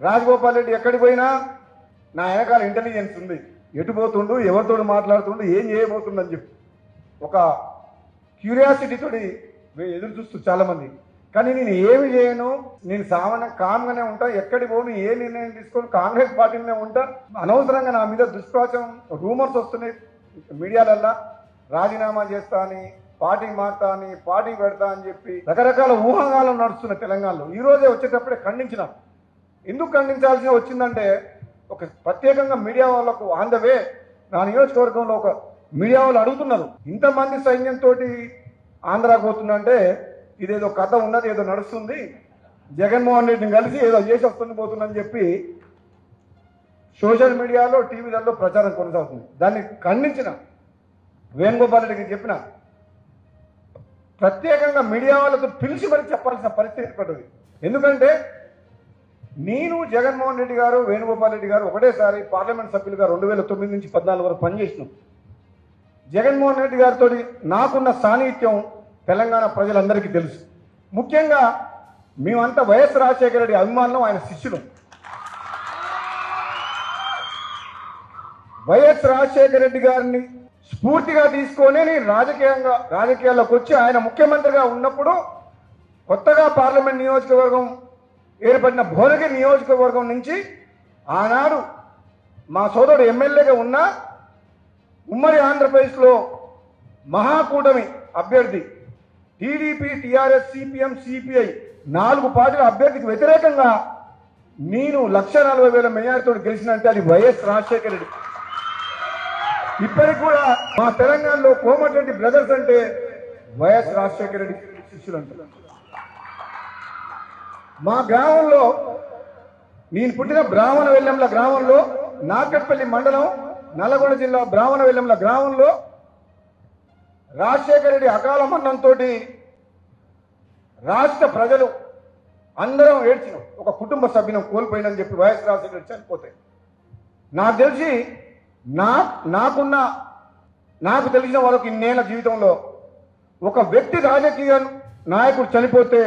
రాజగోపాల్ రెడ్డి ఎక్కడికి పోయినా నా వెనకాల ఇంటెలిజెన్స్ ఉంది. ఎటు పోతుండు ఎవరితో మాట్లాడుతుండు ఏం చేయబోతుండని చెప్పి. ఒక క్యూరియాసిటీతో ఎదురు చూస్తూ చాలామంది. కానీ నేను ఏమి చేయను? నేను సామాన్య కామ్గానే ఉంటా ఎక్కడికి పోను ఏ నిర్ణయం తీసుకొని కాంగ్రెస్ పార్టీలోనే ఉంటా. అనవసరంగా నా మీద దుష్ప్రాచం రూమర్స్ వస్తున్నాయి మీడియాలల్లా. రాజీనామా చేస్తా అని పార్టీ మారుతా అని పార్టీ పెడతా అని చెప్పి రకరకాల ఊహాగాలు నడుస్తున్నాయి తెలంగాణలో. ఈ రోజే వచ్చేటప్పుడే ఖండించిన. ఎందుకు ఖండించాల్సి వచ్చిందంటే ఒక ప్రత్యేకంగా మీడియా వాళ్ళకు ఆన్ ద వే నా నియోజకవర్గంలో ఒక మీడియా వాళ్ళు అడుగుతున్నారు. ఇంతమంది సైన్యంతో ఆంధ్రాకు పోతుందంటే ఇదేదో కథ ఉన్నది ఏదో నడుస్తుంది. జగన్మోహన్ రెడ్డిని కలిసి ఏదో చేసి వస్తుంది పోతుందని చెప్పి సోషల్ మీడియాలో టీవీలలో ప్రచారం కొనసాగుతుంది. దాన్ని ఖండించిన వేణుగోపాల్ రెడ్డికి చెప్పిన ప్రత్యేకంగా మీడియా వాళ్ళతో పిలిచి మరి చెప్పాల్సిన పరిస్థితి ఏర్పడింది. ఎందుకంటే నేను జగన్మోహన్ రెడ్డి గారు వేణుగోపాల్ రెడ్డి గారు ఒకటేసారి పార్లమెంట్ సభ్యులుగా రెండు వేల తొమ్మిది నుంచి పద్నాలుగు వరకు పనిచేసినాం. జగన్మోహన్ రెడ్డి గారితో నాకున్న సాన్నిహిత్యం తెలంగాణ ప్రజలందరికీ తెలుసు. ముఖ్యంగా మేమంతా వైఎస్ రాజశేఖర రెడ్డి అభిమానులం ఆయన శిష్యులు. వైఎస్ రాజశేఖర రెడ్డి గారిని స్ఫూర్తిగా తీసుకొని నేను రాజకీయంగా రాజకీయాల్లోకి వచ్చి ఆయన ముఖ్యమంత్రిగా ఉన్నప్పుడు కొత్తగా పార్లమెంట్ నియోజకవర్గం ఏర్పడిన భువనగిరి నియోజకవర్గం నుంచి ఆనాడు మా సోదరుడు ఎమ్మెల్యేగా ఉన్న ఉమ్మడి ఆంధ్రప్రదేశ్లో మహాకూటమి అభ్యర్థి టీడీపీ టీఆర్ఎస్ సిపిఎం సిపిఐ నాలుగు పార్టీల అభ్యర్థికి వ్యతిరేకంగా నేను లక్ష నలభై వేల మెజారిటీతో గెలిచినంటే అది వైఎస్ రాజశేఖర రెడ్డి. ఇప్పటికి కూడా మా తెలంగాణలో కోమటిరెడ్డి బ్రదర్స్ అంటే వైఎస్ రాజశేఖర రెడ్డి శిష్యులు అంటారు మా గ్రామంలో నేను పుట్టిన బ్రాహ్మణ వెల్లెంల గ్రామంలో నాగట్పల్లి మండలం నల్గొండ జిల్లా బ్రాహ్మణ వెల్లెంల గ్రామంలో రాజశేఖర రెడ్డి అకాల మరణంతో రాష్ట్ర ప్రజలు అందరం ఏడ్చినాం. ఒక కుటుంబ సభ్యులను కోల్పోయినని చెప్పి వైఎస్ రాజశేఖర చనిపోతాయి చనిపోతే. నాకు తెలిసి నా నాకున్న నాకు తెలిసిన వాళ్ళకి ఇన్నేళ్ళ జీవితంలో ఒక వ్యక్తి రాజకీయ నాయకుడు చనిపోతే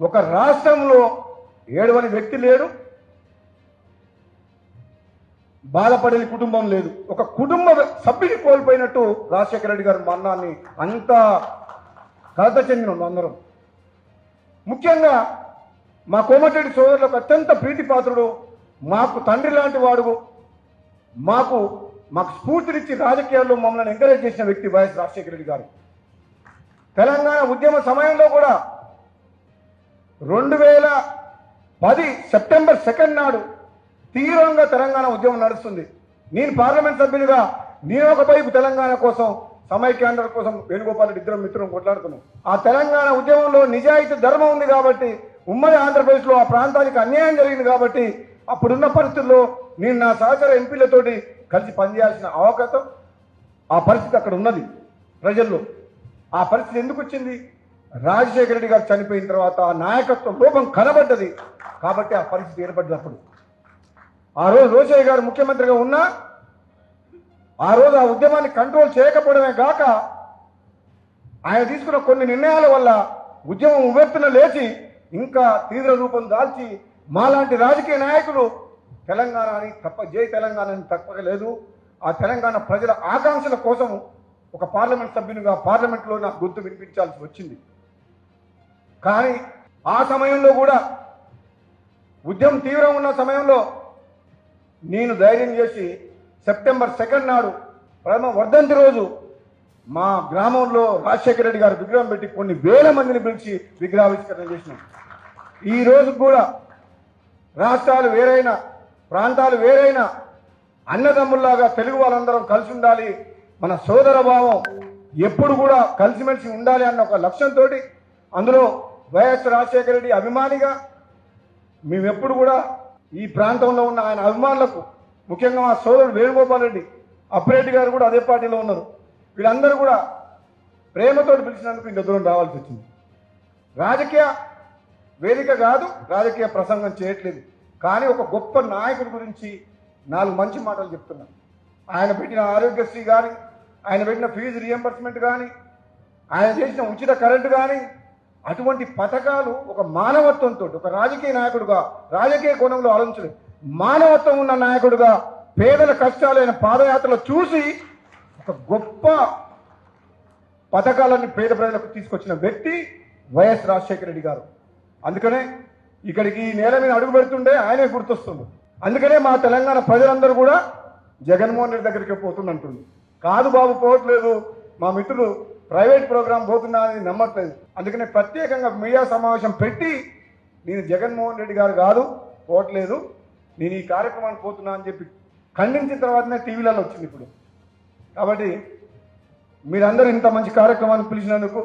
ఒక రాష్ట్రంలో ఏడవని వ్యక్తి లేడు. బాధపడని కుటుంబం లేదు. ఒక కుటుంబ సభ్యుని కోల్పోయినట్టు రాజశేఖర రెడ్డి గారు మరణాన్ని అంత కలత చెందిన అందరం. ముఖ్యంగా మా కోమటిరెడ్డి సోదరులకు అత్యంత ప్రీతిపాత్రుడు మాకు తండ్రి లాంటి వాడు మాకు మాకు స్ఫూర్తినిచ్చి రాజకీయాల్లో మమ్మల్ని ఎంకరేజ్ చేసిన వ్యక్తి వైఎస్ రాజశేఖర రెడ్డి గారు. తెలంగాణ ఉద్యమ సమయంలో కూడా రెండు వేల పది సెప్టెంబర్ సెకండ్ నాడు తీవ్రంగా తెలంగాణ ఉద్యమం నడుస్తుంది. నేను పార్లమెంట్ సభ్యునిగా నేను ఒకవైపు తెలంగాణ కోసం సమైక్యాంధ్ర కోసం వేణుగోపాల్ రెడ్డి ఇద్దరం మిత్రం కొట్లాడుతున్నాం. ఆ తెలంగాణ ఉద్యమంలో నిజాయితీ ధర్మం ఉంది కాబట్టి ఉమ్మడి ఆంధ్రప్రదేశ్లో ఆ ప్రాంతానికి అన్యాయం జరిగింది కాబట్టి అప్పుడున్న పరిస్థితుల్లో నేను నా సహచర ఎంపీలతోటి కలిసి పనిచేయాల్సిన అవకాశం ఆ పరిస్థితి అక్కడ ఉన్నది ప్రజల్లో. ఆ పరిస్థితి ఎందుకు వచ్చింది? రాజశేఖర రెడ్డి గారు చనిపోయిన తర్వాత ఆ నాయకత్వ లోపం కనబడ్డది. కాబట్టి ఆ పరిస్థితి ఏర్పడినప్పుడు. ఆ రోజు రోషయ్య గారు ముఖ్యమంత్రిగా ఉన్నా ఆ రోజు ఆ ఉద్యమాన్ని కంట్రోల్ చేయకపోవడమే గాక ఆయన తీసుకున్న కొన్ని నిర్ణయాల వల్ల ఉద్యమం ఉవ్వెత్తున లేచి ఇంకా తీవ్ర రూపం దాల్చి మాలాంటి రాజకీయ నాయకులు తెలంగాణ అని తప్ప జై తెలంగాణ అని తప్పక లేదు ఆ తెలంగాణ ప్రజల ఆకాంక్షల కోసం ఒక పార్లమెంట్ సభ్యునిగా పార్లమెంట్లో నాకు గొంతు వినిపించాల్సి వచ్చింది. కానీ ఆ సమయంలో కూడా ఉద్యమం తీవ్రం ఉన్న సమయంలో నేను ధైర్యం చేసి సెప్టెంబర్ సెకండ్ నాడు ప్రథమ వర్ధంతి రోజు మా గ్రామంలో రాజశేఖర రెడ్డి గారు విగ్రహం పెట్టి కొన్ని వేల మందిని పిలిచి విగ్రహావిష్కరణ చేసినాం. ఈ రోజు కూడా రాష్ట్రాలు వేరైనా ప్రాంతాలు వేరైనా అన్నదమ్ముల్లాగా తెలుగు వాళ్ళందరం కలిసి ఉండాలి మన సోదర భావం ఎప్పుడు కూడా కలిసిమెలిసి ఉండాలి అన్న ఒక లక్ష్యంతో అందులో వైఎస్ రాజశేఖర రెడ్డి అభిమానిగా మేమెప్పుడు కూడా ఈ ప్రాంతంలో ఉన్న ఆయన అభిమానులకు ముఖ్యంగా మా సోదరుడు వేణుగోపాల్ రెడ్డి అప్పరెడ్డి గారు కూడా అదే పార్టీలో ఉన్నారు. వీళ్ళందరూ కూడా ప్రేమతో పిలిచినందుకు ఇంత దూరం రావాల్సి వచ్చింది. రాజకీయ వేదిక కాదు రాజకీయ ప్రసంగం చేయట్లేదు. కానీ ఒక గొప్ప నాయకుడి గురించి నాలుగు మంచి మాటలు చెప్తున్నాను ఆయన పెట్టిన ఆరోగ్యశ్రీ కానీ ఆయన పెట్టిన ఫీజు రియంబర్స్మెంట్ కానీ ఆయన చేసిన ఉచిత కరెంటు కానీ అటువంటి పథకాలు ఒక మానవత్వంతో ఒక రాజకీయ నాయకుడుగా రాజకీయ కోణంలో ఆలోచించలేదు. మానవత్వం ఉన్న నాయకుడుగా పేదల కష్టాలైన పాదయాత్రలు చూసి ఒక గొప్ప పథకాలన్నీ పేద ప్రజలకు తీసుకొచ్చిన వ్యక్తి వైఎస్ రాజశేఖర రెడ్డి గారు. అందుకనే ఇక్కడికి ఈ నేల మీద అడుగు పెడుతుండే ఆయనే గుర్తొస్తుంది. అందుకనే మా తెలంగాణ ప్రజలందరూ కూడా జగన్మోహన్ రెడ్డి దగ్గరికి పోతుందంటుంది. కాదు బాబు పోవట్లేదు. మా మిత్రులు ప్రైవేట్ ప్రోగ్రాం పోతున్నా అని నమ్మట్లేదు. అందుకనే ప్రత్యేకంగా మీడియా సమావేశం పెట్టి నేను జగన్మోహన్ రెడ్డి గారు కాదు పోవట్లేదు. నేను ఈ కార్యక్రమానికి పోతున్నా అని చెప్పి ఖండించిన తర్వాతనే టీవీలలో వచ్చింది ఇప్పుడు. కాబట్టి మీరందరూ ఇంత మంచి కార్యక్రమాన్ని పిలిచినందుకు